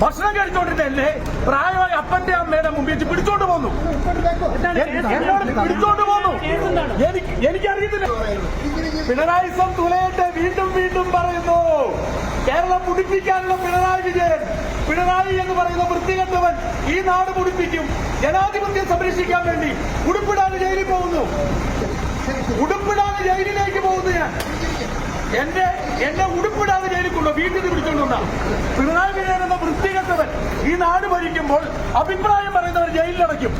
ഭക്ഷണം കഴിച്ചോണ്ടിരുന്നല്ലേ പ്രായമായ അപ്പന്റെ അമ്മയുടെ മുമ്പിൽ പിടിച്ചോണ്ട് പോന്നു. എന്നോട് പിടിച്ചോണ്ട് പോന്നു. എനിക്ക് എനിക്കറിയത്തില്ല. പിണറായി സം തുലയട്ടെ വീണ്ടും വീണ്ടും പറയുന്നു. കേരളം മുടിപ്പിക്കാനുള്ള പിണറായി വിജയൻ. പിണറായി എന്ന് പറയുന്ന വൃത്തികെട്ടവൻ ഈ നാട് മുടിപ്പിക്കും. ജനാധിപത്യം സംരക്ഷിക്കാൻ വേണ്ടി ഉടുപ്പിടാൻ ജയിലിൽ പോകുന്നു. ഉടുപ്പിടാൻ ജയിലിലേക്ക് പോകുന്നു ഞാൻ. എന്റെ എന്റെ ഉടുപ്പിടാതെ ജയിലിൽ കൊണ്ടു വീട്ടിൽ നിന്ന് പിടിച്ചോണ്ടുണ്ട പിണറായി വിജയൻ എന്ന വൃത്തികെട്ടവൻ ഈ നാട് ഭരിക്കുമ്പോൾ അഭിപ്രായം പറയുന്നവർ ജയിലിലടയ്ക്കും.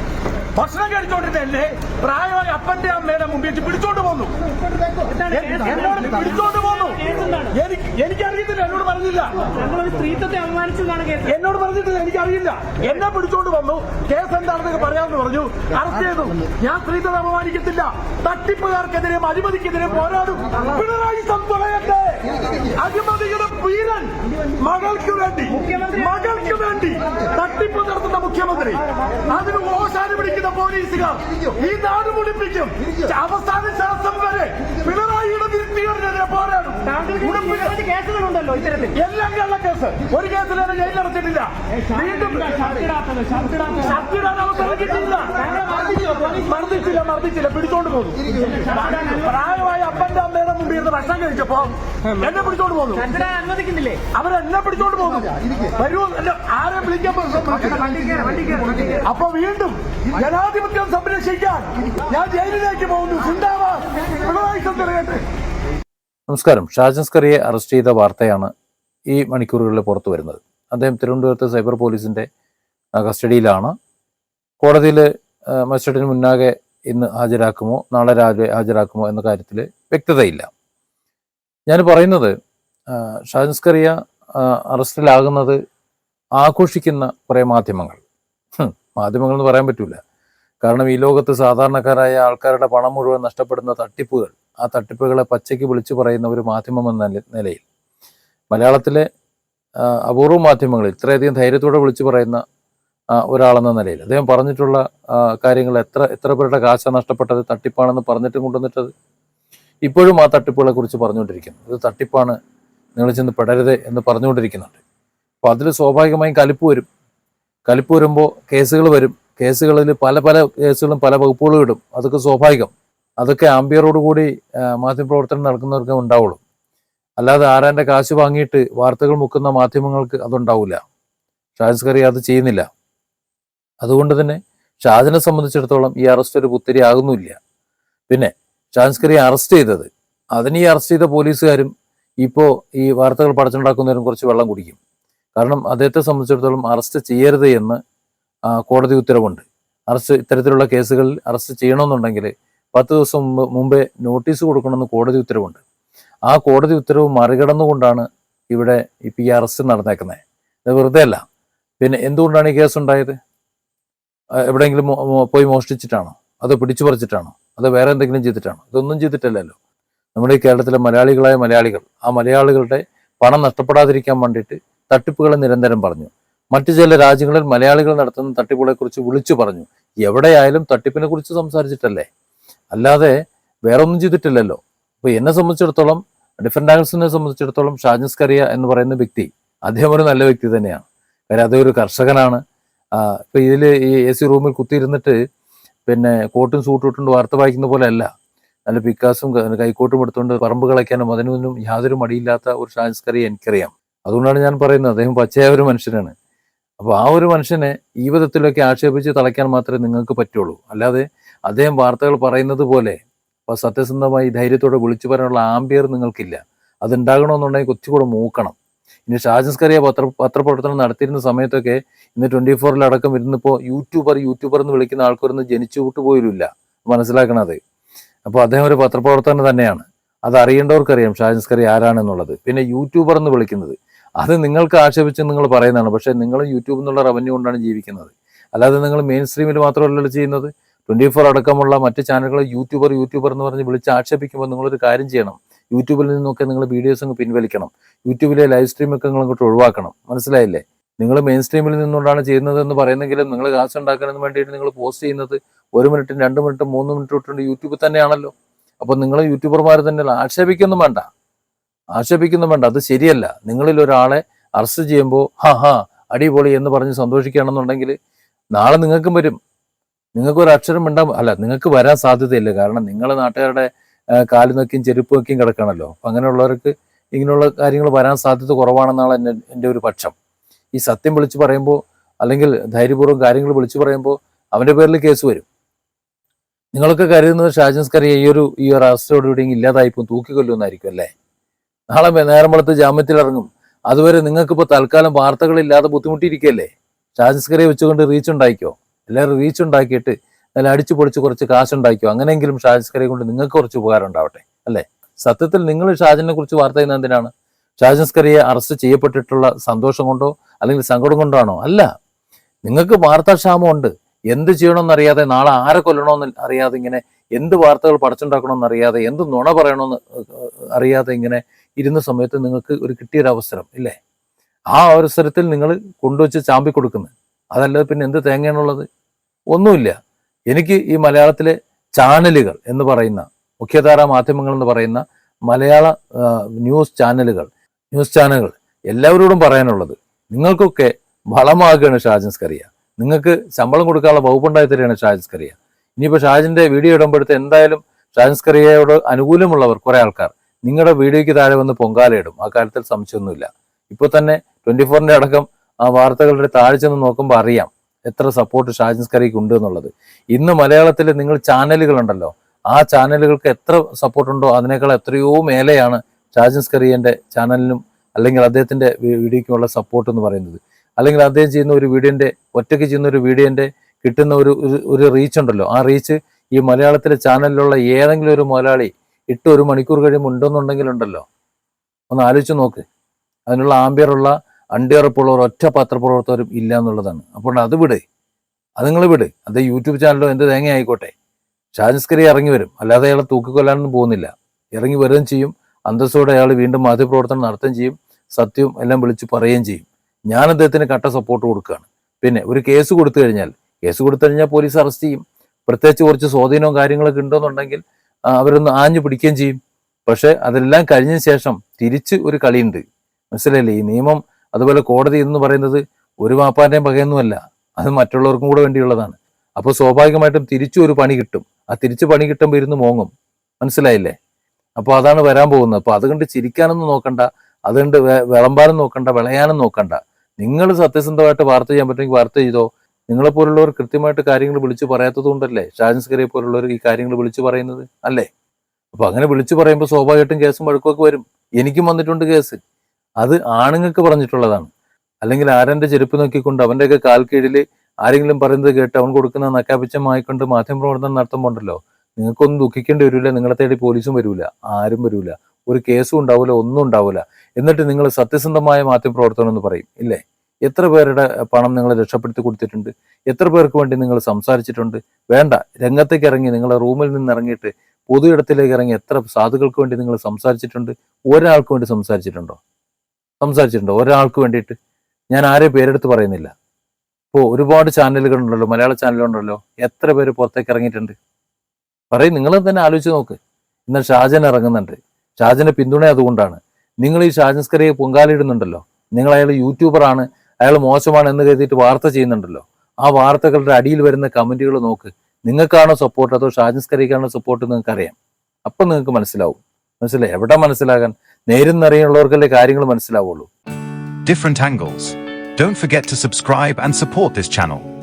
ഭക്ഷണം കഴിച്ചോണ്ടിരുന്നല്ലേ പ്രായമായ അപ്പന്റെ അമ്മയുടെ മുമ്പിൽ പിടിച്ചോണ്ട് പോന്നു. എന്നോട് പിടിച്ചോണ്ട് എനിക്കറിയത്തില്ല എന്നോട് സ്ത്രീത്വത്തെ പറഞ്ഞിട്ടില്ല എനിക്കറിയില്ല. എന്നെ പിടിച്ചോണ്ട് വന്നു. കേസ് എന്താണെന്നൊക്കെ പറയാമെന്ന് പറഞ്ഞു. അറസ്റ്റ് ചെയ്തു. ഞാൻ സ്ത്രീത്വം അപമാനിക്കത്തില്ല. തട്ടിപ്പുകാർക്കെതിരെ അഴിമതിക്കെതിരെ പോരാടും. പിണറായി സംതുളയട്ടെ അഴിമതിയുടെ പീരൻ മകൾക്ക് വേണ്ടി മകൾക്ക് വേണ്ടി തട്ടിപ്പ് നടത്തുന്ന മുഖ്യമന്ത്രി. അതിന് ഓശാന പിടിക്കുന്ന പോലീസുകാർ ഈ നാട് മുടിപ്പിക്കും. അവസാന ശ്വാസം വരെ കേസുകളുണ്ടല്ലോ ഇത്തരത്തിൽ. എല്ലാം കള്ള കേസ്. ഒരു കേസിൽ വീണ്ടും ശക്തിയുടെ അവസരം കിട്ടിയില്ല മർദ്ദിച്ചില്ല മർദ്ദിച്ചില്ല പിടിച്ചോണ്ട് പോകുന്നു. പ്രായമായ അപ്പന്റെ അമ്മയുടെ മുമ്പിൽ ഇരുന്ന് ഭക്ഷണം കഴിച്ചപ്പോ എന്നെ പിടിച്ചോണ്ട് പോകുന്നു. ഷർട്ടിടാൻ അനുവദിക്കുന്നില്ലേ? അവരെന്നെ പിടിച്ചോണ്ട് പോകും വരൂ എന്നെ ആരെ വിളിക്കാൻ അപ്പൊ വീണ്ടും ജനാധിപത്യം സംരക്ഷിക്കാൻ ഞാൻ ജയിലിലേക്ക് പോകുന്നു. സുന്ദാവാസ് പിണറായി സംഘടനയുടെ നമസ്കാരം. ഷാജൻസ്കറിയെ അറസ്റ്റ് ചെയ്ത വാർത്തയാണ് ഈ മണിക്കൂറുകളിൽ പുറത്തു വരുന്നത്. അദ്ദേഹം തിരുവനന്തപുരത്ത് സൈബർ പോലീസിന്റെ കസ്റ്റഡിയിലാണ്. കോടതിയിൽ മജിസ്ട്രേറ്റിന് മുന്നാകെ ഇന്ന് ഹാജരാക്കുമോ നാളെ രാവിലെ ഹാജരാക്കുമോ എന്ന കാര്യത്തിൽ വ്യക്തതയില്ല. ഞാൻ പറയുന്നത് ഷാജൻസ്കറിയ അറസ്റ്റിലാകുന്നത് ആഘോഷിക്കുന്ന കുറേ മാധ്യമങ്ങൾ. മാധ്യമങ്ങൾ എന്ന് പറയാൻ പറ്റില്ല കാരണം ഈ ലോകത്ത് സാധാരണക്കാരായ ആൾക്കാരുടെ പണം മുഴുവൻ നഷ്ടപ്പെടുന്ന തട്ടിപ്പുകൾ ആ തട്ടിപ്പുകളെ പച്ചയ്ക്ക് വിളിച്ചു പറയുന്ന ഒരു മാധ്യമം എന്ന നിലയിൽ. മലയാളത്തിലെ അപൂർവ മാധ്യമങ്ങളിൽ ഇത്രയധികം ധൈര്യത്തോടെ വിളിച്ചു പറയുന്ന ഒരാളെന്ന നിലയിൽ. അദ്ദേഹം പറഞ്ഞിട്ടുള്ള കാര്യങ്ങൾ എത്ര എത്ര പേരുടെ കാശ നഷ്ടപ്പെട്ടത് തട്ടിപ്പാണെന്ന് പറഞ്ഞിട്ട് കൊണ്ടുവന്നിട്ടത് ഇപ്പോഴും ആ തട്ടിപ്പുകളെ കുറിച്ച് പറഞ്ഞുകൊണ്ടിരിക്കുന്നു. ഇത് തട്ടിപ്പാണ് നിങ്ങൾ ചെന്ന് പെടരുത് എന്ന് പറഞ്ഞുകൊണ്ടിരിക്കുന്നുണ്ട്. അപ്പോൾ അതിൽ സ്വാഭാവികമായും കലിപ്പ് വരും. കലിപ്പ് വരുമ്പോൾ കേസുകൾ വരും. കേസുകളിൽ പല പല കേസുകളും പല വകുപ്പുകളും ഇടും. അതൊക്കെ സ്വാഭാവികം. അതൊക്കെ ആംബിയറോട് കൂടി മാധ്യമപ്രവർത്തനം നടക്കുന്നവർക്ക് ഉണ്ടാവുള്ളൂ. അല്ലാതെ ആരാന്റെ കാശ് വാങ്ങിയിട്ട് വാർത്തകൾ മുക്കുന്ന മാധ്യമങ്ങൾക്ക് അതുണ്ടാവില്ല. ഷാജസ് കറി അത് ചെയ്യുന്നില്ല. അതുകൊണ്ട് തന്നെ ഷാജിനെ സംബന്ധിച്ചിടത്തോളം ഈ അറസ്റ്റ് ഒരു പുത്തിരി ആകുന്നില്ല പിന്നെ ഷാജസ് കറി അറസ്റ്റ് ചെയ്തത് അതിന് ഈ അറസ്റ്റ് ചെയ്ത പോലീസുകാരും ഇപ്പോൾ ഈ വാർത്തകൾ പടച്ചുണ്ടാക്കുന്നവരും കുറച്ച് വെള്ളം കുടിക്കും. കാരണം അദ്ദേഹത്തെ സംബന്ധിച്ചിടത്തോളം അറസ്റ്റ് ചെയ്യരുത് എന്ന് കോടതി ഉത്തരവുണ്ട്. അറസ്റ്റ് ഇത്തരത്തിലുള്ള കേസുകളിൽ അറസ്റ്റ് ചെയ്യണമെന്നുണ്ടെങ്കിൽ പത്ത് ദിവസം മുമ്പേ നോട്ടീസ് കൊടുക്കണമെന്ന് കോടതി ഉത്തരവുണ്ട്. ആ കോടതി ഉത്തരവ് മറികടന്നുകൊണ്ടാണ് ഇവിടെ ഇപ്പം ഈ അറസ്റ്റ് നടന്നേക്കുന്നത് ഇത് വെറുതെ അല്ല. പിന്നെ എന്തുകൊണ്ടാണ് ഈ കേസ് ഉണ്ടായത്? എവിടെയെങ്കിലും പോയി മോഷ്ടിച്ചിട്ടാണോ? അതോ പിടിച്ചു പറിച്ചിട്ടാണോ? അതോ വേറെ എന്തെങ്കിലും ചെയ്തിട്ടാണോ? ഇതൊന്നും ചെയ്തിട്ടല്ലല്ലോ. നമ്മുടെ ഈ കേരളത്തിലെ മലയാളികളായ മലയാളികൾ ആ മലയാളികളുടെ പണം നഷ്ടപ്പെടാതിരിക്കാൻ വേണ്ടിയിട്ട് തട്ടിപ്പുകളെ നിരന്തരം പറഞ്ഞു. മറ്റു ചില രാജ്യങ്ങളിൽ മലയാളികൾ നടത്തുന്ന തട്ടിപ്പുകളെക്കുറിച്ച് വിളിച്ചു പറഞ്ഞു. എവിടെയായാലും തട്ടിപ്പിനെ കുറിച്ച് സംസാരിച്ചിട്ടല്ലേ? അല്ലാതെ വേറെ ഒന്നും ചെയ്തിട്ടില്ലല്ലോ. അപ്പൊ എന്നെ സംബന്ധിച്ചിടത്തോളം ഡിഫറെന്റ് ആംഗിൾസിനെ സംബന്ധിച്ചിടത്തോളം ഷാജിസ് കറിയ എന്ന് പറയുന്ന വ്യക്തി അദ്ദേഹം ഒരു നല്ല വ്യക്തി തന്നെയാണ്. കാര്യം അതൊരു കർഷകനാണ്. ഇപ്പൊ ഇതിൽ ഈ എ സി റൂമിൽ കുത്തിയിരുന്നിട്ട് പിന്നെ കോട്ടും സൂട്ടും ഇട്ടുകൊണ്ട് വാർത്ത വായിക്കുന്ന പോലെ അല്ല നല്ല പിക്കാസും കൈക്കോട്ടും എടുത്തുകൊണ്ട് പറമ്പ് കളയ്ക്കാനും അതിനൊന്നും യാതൊരു മടിയില്ലാത്ത ഒരു ഷാജിസ് കറിയ എനിക്കറിയാം. അതുകൊണ്ടാണ് ഞാൻ പറയുന്നത് അദ്ദേഹം പച്ചയായ ഒരു മനുഷ്യനാണ്. അപ്പോൾ ആ ഒരു മനുഷ്യനെ ഈ വിധത്തിലൊക്കെ ആക്ഷേപിച്ച് തളയ്ക്കാൻ മാത്രമേ നിങ്ങൾക്ക് പറ്റുള്ളൂ. അല്ലാതെ അദ്ദേഹം വാർത്തകൾ പറയുന്നത് പോലെ അപ്പോൾ സത്യസന്ധമായി ധൈര്യത്തോടെ വിളിച്ചു പറയാനുള്ള ആംബിയർ നിങ്ങൾക്കില്ല. അതുണ്ടാകണമെന്നുണ്ടെങ്കിൽ കുറച്ചുകൂടെ മൂക്കണം. ഇനി ഷാജൻസ്കറിയ പത്ര പത്രപ്രവർത്തനം നടത്തിയിരുന്ന സമയത്തൊക്കെ ഇന്ന് ട്വന്റി ഫോറിലടക്കം ഇരുന്നിപ്പോൾ യൂട്യൂബർ യൂട്യൂബർ എന്ന് വിളിക്കുന്ന ആൾക്കാരൊന്നും ജനിച്ചു വിട്ടുപോയില്ല മനസ്സിലാക്കണത്. അപ്പോൾ അദ്ദേഹം ഒരു പത്രപ്രവർത്തനം തന്നെയാണ്. അത് അറിയേണ്ടവർക്കറിയാം ഷാജൻസ്കറി ആരാണെന്നുള്ളത്. പിന്നെ യൂട്യൂബർ എന്ന് വിളിക്കുന്നത്. അത് നിങ്ങൾക്ക് ആക്ഷേപിച്ച് നിങ്ങൾ പറയുന്നതാണ്. പക്ഷേ നിങ്ങൾ യൂട്യൂബിൽ നിന്നുള്ള റവന്യൂ കൊണ്ടാണ് ജീവിക്കുന്നത്. അല്ലാതെ നിങ്ങൾ മെയിൻ സ്ട്രീമിൽ മാത്രമല്ലല്ലോ ചെയ്യുന്നത്. ട്വന്റി ഫോർ അടക്കമുള്ള മറ്റ് ചാനലുകൾ യൂട്യൂബർ യൂട്യൂബർ എന്ന് പറഞ്ഞ് വിളിച്ച് ആക്ഷേപിക്കുമ്പോൾ നിങ്ങളൊരു കാര്യം ചെയ്യണം. യൂട്യൂബിൽ നിന്നൊക്കെ നിങ്ങൾ വീഡിയോസ് അങ്ങ് പിൻവലിക്കണം. യൂട്യൂബിലെ ലൈവ് സ്ട്രീം ഒക്കെ നിങ്ങൾ അങ്ങോട്ട് ഒഴിവാക്കണം. മനസ്സിലായില്ലേ? നിങ്ങൾ മെയിൻ സ്ട്രീമിൽ നിന്നുകൊണ്ടാണ് ചെയ്യുന്നത് എന്ന് പറയുന്നെങ്കിലും നിങ്ങൾ കാശ് ഉണ്ടാക്കുന്നതിന് വേണ്ടിയിട്ട് നിങ്ങൾ പോസ്റ്റ് ചെയ്യുന്നത് ഒരു മിനിറ്റും രണ്ട് മിനിറ്റും മൂന്ന് മിനിറ്റും ഇട്ടുണ്ട് യൂട്യൂബിൽ തന്നെയാണല്ലോ. അപ്പോൾ നിങ്ങൾ യൂട്യൂബർമാർ തന്നെ ആക്ഷേപിക്കൊന്നും വേണ്ട. ആക്ഷേപിക്കൊന്നും വേണ്ട അത് ശരിയല്ല. നിങ്ങളിൽ ഒരാളെ അറസ്റ്റ് ചെയ്യുമ്പോൾ ഹാ ഹാ അടിപൊളി എന്ന് പറഞ്ഞ് സന്തോഷിക്കുകയാണെന്നുണ്ടെങ്കിൽ നാളെ നിങ്ങൾക്കും വരും. നിങ്ങൾക്ക് ഒരു അക്ഷരം ഉണ്ടാകും അല്ല നിങ്ങൾക്ക് വരാൻ സാധ്യതയില്ല. കാരണം നിങ്ങളെ നാട്ടുകാരുടെ കാൽ നോക്കിയും ചെരുപ്പ് നോക്കിയും കിടക്കണമല്ലോ അപ്പം അങ്ങനെയുള്ളവർക്ക് ഇങ്ങനെയുള്ള കാര്യങ്ങൾ വരാൻ സാധ്യത കുറവാണെന്നാണ് എന്റെ എന്റെ ഒരു പക്ഷം. ഈ സത്യം വിളിച്ചു പറയുമ്പോൾ അല്ലെങ്കിൽ ധൈര്യപൂർവം കാര്യങ്ങൾ വിളിച്ചു പറയുമ്പോൾ അവന്റെ പേരിൽ കേസ് വരും. നിങ്ങളൊക്കെ കരുതുന്നത് ഷാജൻസ്കറി ഈ ഒരു ഈ ഒരു അറസ്റ്റോടുകൂടി ഇല്ലാതായിപ്പോൾ തൂക്കിക്കൊല്ലുമെന്നായിരിക്കും അല്ലേ? നാളെ നേരം ജാമ്യത്തിൽ ഇറങ്ങും. അതുവരെ നിങ്ങൾക്കിപ്പോൾ തൽക്കാലം വാർത്തകളില്ലാതെ ബുദ്ധിമുട്ടിയിരിക്കുകയല്ലേ ഷാജൻസ്കറിയെ വെച്ചുകൊണ്ട് റീച്ച് ഉണ്ടാക്കിയോ എല്ലാവരും റീച്ച് ഉണ്ടാക്കിയിട്ട് നല്ല അടിച്ചു പൊളിച്ച് കുറച്ച് കാശുണ്ടാക്കിയോ അങ്ങനെയെങ്കിലും ഷാജൻസ്കറിയെ കൊണ്ട് നിങ്ങൾക്ക് കുറച്ച് ഉപകാരം ഉണ്ടാവട്ടെ അല്ലേ? സത്യത്തിൽ നിങ്ങൾ ഷാജിനെ കുറിച്ച് വാർത്ത ചെയ്യുന്നത് എന്തിനാണ്? ഷാജിസ്കറിയെ അറസ്റ്റ് ചെയ്യപ്പെട്ടിട്ടുള്ള സന്തോഷം കൊണ്ടോ അല്ലെങ്കിൽ സങ്കടം കൊണ്ടാണോ? അല്ല. നിങ്ങൾക്ക് വാർത്താക്ഷാമമുണ്ട് എന്ത് ചെയ്യണമെന്ന് അറിയാതെ നാളെ ആരെ കൊല്ലണമെന്ന് അറിയാതെ ഇങ്ങനെ എന്ത് വാർത്തകൾ പടച്ചുണ്ടാക്കണമെന്ന് അറിയാതെ എന്ത് നുണ പറയണമെന്ന് അറിയാതെ ഇങ്ങനെ ഇരുന്ന സമയത്ത് നിങ്ങൾക്ക് ഒരു കിട്ടിയൊരു അവസരം ഇല്ലേ? ആ അവസരത്തിൽ നിങ്ങൾ കൊണ്ടുവച്ച് ചാമ്പി കൊടുക്കുന്നത്. അതല്ലാതെ പിന്നെ എന്ത് തേങ്ങയാണുള്ളത്? ഒന്നുമില്ല. എനിക്ക് ഈ മലയാളത്തിലെ ചാനലുകൾ എന്ന് പറയുന്ന മുഖ്യധാരാ മാധ്യമങ്ങൾ എന്ന് പറയുന്ന മലയാള ന്യൂസ് ചാനലുകൾ ന്യൂസ് ചാനലുകൾ എല്ലാവരോടും പറയാനുള്ളത് നിങ്ങൾക്കൊക്കെ വളമാകുകയാണ് ഷാജൻസ് കറിയ. നിങ്ങൾക്ക് ശമ്പളം കൊടുക്കാനുള്ള വകുപ്പുണ്ടായി തരികയാണ് ഷാജൻസ് കറിയ. ഇനിയിപ്പോൾ ഷാജിന്റെ വീഡിയോ ഇടുമ്പോഴത്തെ എന്തായാലും ഷാജൻസ് കറിയയോട് അനുകൂലമുള്ളവർ കുറേ ആൾക്കാർ. നിങ്ങളുടെ വീഡിയോയ്ക്ക് താഴെ വന്ന് പൊങ്കാലയിടും. ആ കാര്യത്തിൽ സംശയമൊന്നുമില്ല. ഇപ്പോൾ തന്നെ ട്വന്റി ഫോറിന്റെ അടക്കം ആ വാർത്തകളുടെ താഴെ ചെന്ന് നോക്കുമ്പോൾ അറിയാം എത്ര സപ്പോർട്ട് ഷാജിൻസ്കറിക്ക് ഉണ്ട് എന്നുള്ളത്. ഇന്ന് മലയാളത്തിൽ നിങ്ങൾ ചാനലുകളുണ്ടല്ലോ ആ ചാനലുകൾക്ക് എത്ര സപ്പോർട്ടുണ്ടോ അതിനേക്കാൾ എത്രയോ മേലെയാണ് ഷാജൻസ്കറിയന്റെ ചാനലിനും അല്ലെങ്കിൽ വീഡിയോയ്ക്കുള്ള വീഡിയോയ്ക്കുമുള്ള സപ്പോർട്ട് എന്ന് പറയുന്നത്. അല്ലെങ്കിൽ അദ്ദേഹം ചെയ്യുന്ന ഒരു വീഡിയോന്റെ ഒറ്റയ്ക്ക് ചെയ്യുന്ന ഒരു വീഡിയോന്റെ കിട്ടുന്ന ഒരു ഒരു- റീച്ച് ഉണ്ടല്ലോ. ആ റീച്ച് ഈ മലയാളത്തിലെ ചാനലിലുള്ള ഏതെങ്കിലും ഒരു മുതലാളി ഇട്ട് ഒരു മണിക്കൂർ കഴിയുമ്പോൾ ഉണ്ടെന്നുണ്ടെങ്കിൽ ഉണ്ടല്ലോ ഒന്ന് ആലോചിച്ച് നോക്ക്. അതിനുള്ള ആംബിയറുള്ള അണ്ടിയറപ്പുള്ള ഒറ്റ പത്രപ്രവർത്തകരും ഇല്ല എന്നുള്ളതാണ്. അപ്പോൾ അത് വിട്. അത് നിങ്ങൾ വിട്. അത് യൂട്യൂബ് ചാനലോ എന്ത് തേങ്ങ ആയിക്കോട്ടെ ഷാജസ്കരി ഇറങ്ങി വരും. അല്ലാതെ അയാളെ തൂക്കിക്കൊല്ലാനൊന്നും പോകുന്നില്ല. ഇറങ്ങി വരികയും ചെയ്യും. അന്തസ്സോടെ അയാൾ വീണ്ടും മാധ്യമപ്രവർത്തനം നടത്തുകയും ചെയ്യും. സത്യവും എല്ലാം വിളിച്ച് പറയുകയും ചെയ്യും. ഞാൻ അദ്ദേഹത്തിന് കട്ട സപ്പോർട്ട് കൊടുക്കുകയാണ്. പിന്നെ ഒരു കേസ് കൊടുത്തു കഴിഞ്ഞാൽ കേസ് കൊടുത്തു കഴിഞ്ഞാൽ പോലീസ് അറസ്റ്റ് ചെയ്യും. പ്രത്യേകിച്ച് കുറച്ച് സ്വാധീനവും കാര്യങ്ങളൊക്കെ ഉണ്ടെന്നുണ്ടെങ്കിൽ അവരൊന്ന് ആഞ്ഞു പിടിക്കുകയും ചെയ്യും. പക്ഷെ അതെല്ലാം കഴിഞ്ഞ ശേഷം തിരിച്ച് ഒരു കളിയുണ്ട്. മനസ്സിലായില്ലേ? ഈ നിയമം അതുപോലെ കോടതി എന്ന് പറയുന്നത് ഒരു വാപ്പാന്റെയും പകയൊന്നുമല്ല. അത് മറ്റുള്ളവർക്കും കൂടെ വേണ്ടിയുള്ളതാണ്. അപ്പോൾ സ്വാഭാവികമായിട്ടും തിരിച്ചു ഒരു പണി കിട്ടും. ആ തിരിച്ചു പണി കിട്ടുമ്പോൾ ഇരുന്ന് മോങ്ങും. മനസ്സിലായില്ലേ? അപ്പോൾ അതാണ് വരാൻ പോകുന്നത്. അപ്പോൾ അതുകൊണ്ട് ചിരിക്കാനൊന്നും നോക്കണ്ട. അതുകൊണ്ട് വിളമ്പാനും നോക്കണ്ട. വിളയാനും നോക്കണ്ട. നിങ്ങൾ സത്യസന്ധമായിട്ട് വാർത്ത ചെയ്യാൻ പറ്റുമെങ്കിൽ വാർത്ത ചെയ്തോ? നിങ്ങളെ പോലുള്ളവർ കൃത്യമായിട്ട് കാര്യങ്ങൾ വിളിച്ചു പറയാത്തത് കൊണ്ടല്ലേ? ഷാജൻസ്കരെ പോലുള്ളവർ ഈ കാര്യങ്ങൾ വിളിച്ചു പറയുന്നത്? അല്ലേ? അപ്പൊ അങ്ങനെ വിളിച്ചു പറയുമ്പോൾ സ്വാഭാവികമായിട്ടും കേസും വഴക്കൊക്കെ വരും. എനിക്കും വന്നിട്ടുണ്ട് കേസ്. അത് ആണുങ്ങൾക്ക് പറഞ്ഞിട്ടുള്ളതാണ്. അല്ലെങ്കിൽ ആരെന്റെ ചെരുപ്പ് നോക്കിക്കൊണ്ട് അവന്റെയൊക്കെ കാൽ കീഴിൽ ആരെങ്കിലും പറയുന്നത് കേട്ട് അവൻ കൊടുക്കുന്ന നക്കാപിച്ചമായിക്കൊണ്ട് മാധ്യമപ്രവർത്തനം നടത്തുമ്പോണ്ടല്ലോ? നിങ്ങൾക്കൊന്നും ദുഃഖിക്കേണ്ടി വരില്ല നിങ്ങളെ തേടി പോലീസും വരില്ല ആരും വരില്ല ഒരു കേസും ഉണ്ടാവില്ല ഒന്നും ഉണ്ടാവില്ല എന്നിട്ട് നിങ്ങൾ സത്യസന്ധമായ മാധ്യമപ്രവർത്തനം എന്ന് പറയും. ഇല്ലേ? എത്ര പേരുടെ പണം നിങ്ങൾ രക്ഷപ്പെടുത്തി കൊടുത്തിട്ടുണ്ട്? എത്ര പേർക്ക് വേണ്ടി നിങ്ങൾ സംസാരിച്ചിട്ടുണ്ട്? വേണ്ട രംഗത്തേക്ക് ഇറങ്ങി നിങ്ങളെ റൂമിൽ നിന്ന് ഇറങ്ങിയിട്ട് പൊതു ഇടത്തിലേക്ക് ഇറങ്ങി എത്ര സാധുക്കൾക്ക് വേണ്ടി നിങ്ങൾ സംസാരിച്ചിട്ടുണ്ട്? ഒരാൾക്ക് വേണ്ടി സംസാരിച്ചിട്ടുണ്ടോ? സംസാരിച്ചിട്ടുണ്ടോ? ഒരാൾക്ക് വേണ്ടിയിട്ട്? ഞാൻ ആരെ പേരെടുത്ത് പറയുന്നില്ല. ഇപ്പോൾ ഒരുപാട് ചാനലുകളുണ്ടല്ലോ മലയാള ചാനലുകളുണ്ടല്ലോ എത്ര പേര് പുറത്തേക്ക് ഇറങ്ങിയിട്ടുണ്ട്? പറയും നിങ്ങൾ തന്നെ ആലോചിച്ച് നോക്ക്. എന്നാൽ ഷാജൻ ഇറങ്ങുന്നുണ്ട്. ഷാജന്റെ പിന്തുണ അതുകൊണ്ടാണ്. നിങ്ങൾ ഈ ഷാജൻസ്കരയെ പൊങ്കാലിടുന്നുണ്ടല്ലോ നിങ്ങൾ അയാൾ യൂട്യൂബറാണ്. അയാൾ മോശമാണ് എന്ന് കരുതിയിട്ട് വാർത്ത ചെയ്യുന്നുണ്ടല്ലോ. ആ വാർത്തകളുടെ അടിയിൽ വരുന്ന കമന്റുകൾ നോക്ക്. നിങ്ങൾക്കാണോ സപ്പോർട്ട് അതോ ഷാജൻസ്കറിക്കാണോ സപ്പോർട്ട് നിങ്ങൾക്ക് അറിയാം. അപ്പം നിങ്ങൾക്ക് മനസ്സിലാവും. മനസ്സിലായി? എവിടെ മനസ്സിലാകാൻ? നേരും നിറയുള്ളവർക്കല്ലേ കാര്യങ്ങൾ മനസ്സിലാവുള്ളൂ. Different angles. Don't forget to subscribe and support this channel.